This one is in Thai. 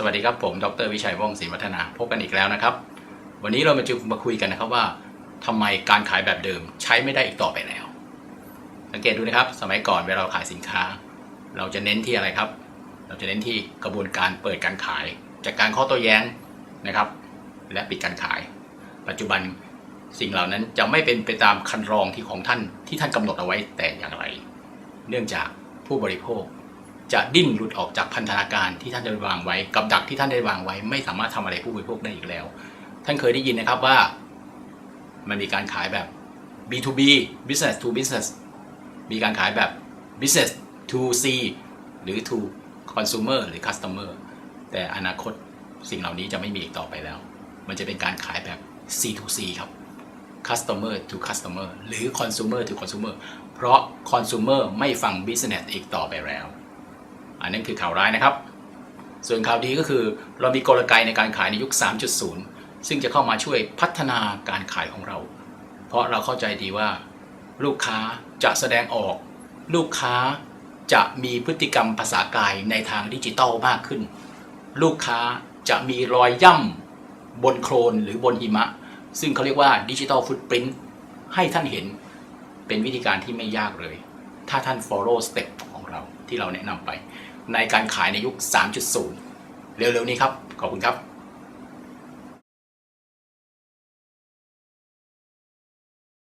สวัสดีครับผมดรวิชัยว่องศรีวัฒนาพบกันอีกแล้วนะครับ วันนี้เรามาจะมาคุยกันนะครับว่าทำไมการขายแบบเดิมใช้ไม่ได้อีกต่อไปแล้ว สังเกตดูนะครับ สมัยก่อนเวลาเราขายสินค้า เราจะเน้นที่อะไรครับ เราจะเน้นที่กระบวนการเปิดการขาย จากการข้อโต้แย้งนะครับ และปิดการขาย ปัจจุบันสิ่งเหล่านั้นจะไม่เป็นไปตามคันรองที่ของท่านที่ท่านกำหนดเอาไว้แต่อย่างไร เนื่องจากผู้บริโภค จะดิ้นหลุดออกจากพันธนาการที่ท่านได้วางไว้ กับดักที่ท่านได้วางไว้ ไม่สามารถทำอะไรผู้บริโภคได้อีกแล้ว ท่านเคยได้ยินนะครับว่า มันมีการขายแบบ B2B business to business มีการขายแบบ business to C หรือ to consumer หรือ customer แต่อนาคตสิ่งเหล่านี้จะไม่มีอีกต่อไปแล้ว มันจะเป็นการขายแบบ C to C ครับ customer to customer หรือ consumer to consumer เพราะ consumer ไม่ฟัง business อีกต่อไปแล้ว อันนั้นคือข่าวร้ายนะครับ ส่วนข่าวดีก็คือเรามีกลไกในการขายในยุค 3.0 ซึ่งจะเข้ามาช่วยพัฒนาการขายของเรา เพราะเราเข้าใจดีว่า ลูกค้าจะแสดงออก ลูกค้าจะมีพฤติกรรมภาษากายในทางดิจิตอลมากขึ้น ลูกค้าจะมีรอยย่ำบนโคลนหรือบนหิมะ ซึ่งเขาเรียกว่าดิจิ t a ลฟุตปริน t ให้ท่านเห็นเป็นวิธีการที่ไม่ยากเลย ถ้าท่าน follow step ของ เราที่เราแนะนำไป ในการขายในยุค 3.0 เร็วๆนี้ครับ ขอบคุณครับ